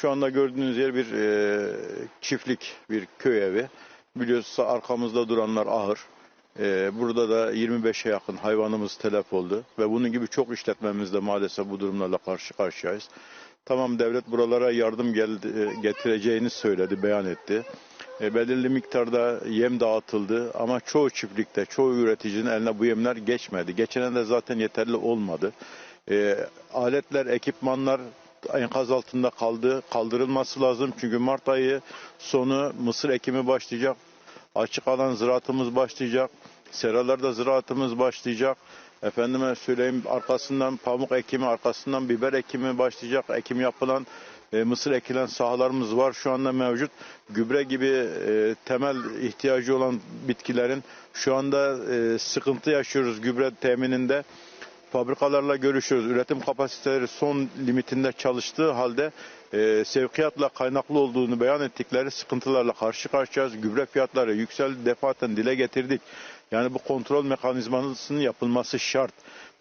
Şu anda gördüğünüz yer bir e, çiftlik, bir köy evi. Biliyorsunuz arkamızda duranlar ahır. E, burada da 25'e yakın hayvanımız telef oldu. Ve bunun gibi çok işletmemizde maalesef bu durumlarla karşı karşıyayız. Tamam devlet buralara yardım geldi, e, getireceğini söyledi, beyan etti. E, belirli miktarda yem dağıtıldı ama çoğu çiftlikte, çoğu üreticinin eline bu yemler geçmedi. Geçene de zaten yeterli olmadı. E, aletler, ekipmanlar enkaz altında kaldı. Kaldırılması lazım çünkü Mart ayı sonu mısır ekimi başlayacak. Açık alan ziraatımız başlayacak. Seralarda ziraatımız başlayacak. Efendime söyleyeyim arkasından pamuk ekimi, arkasından biber ekimi başlayacak. Ekim yapılan e, mısır ekilen sahalarımız var şu anda mevcut. Gübre gibi e, temel ihtiyacı olan bitkilerin şu anda e, sıkıntı yaşıyoruz gübre temininde. Fabrikalarla görüşüyoruz. Üretim kapasiteleri son limitinde çalıştığı halde e, sevkiyatla kaynaklı olduğunu beyan ettikleri sıkıntılarla karşı karşıyayız. Gübre fiyatları yükseldi defaten dile getirdik. Yani bu kontrol mekanizmasının yapılması şart.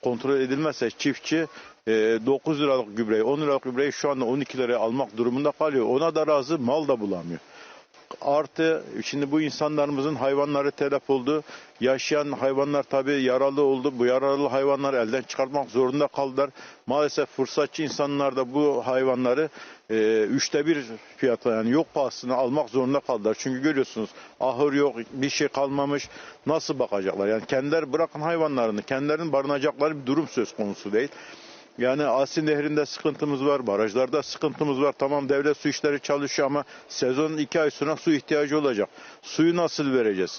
Kontrol edilmezse çiftçi e, 9 liralık gübreyi 10 liralık gübreyi şu anda 12 liraya almak durumunda kalıyor. Ona da razı mal da bulamıyor. Artı şimdi bu insanlarımızın hayvanları telef oldu. Yaşayan hayvanlar tabii yaralı oldu. Bu yaralı hayvanları elden çıkartmak zorunda kaldılar. Maalesef fırsatçı insanlar da bu hayvanları e, üçte bir fiyata yani yok pahasına almak zorunda kaldılar. Çünkü görüyorsunuz ahır yok bir şey kalmamış. Nasıl bakacaklar? Yani kendileri bırakın hayvanlarını kendilerinin barınacakları bir durum söz konusu değil. Yani Asin Nehri'nde sıkıntımız var, barajlarda sıkıntımız var. Tamam devlet su işleri çalışıyor ama sezonun iki ay sonra su ihtiyacı olacak. Suyu nasıl vereceğiz?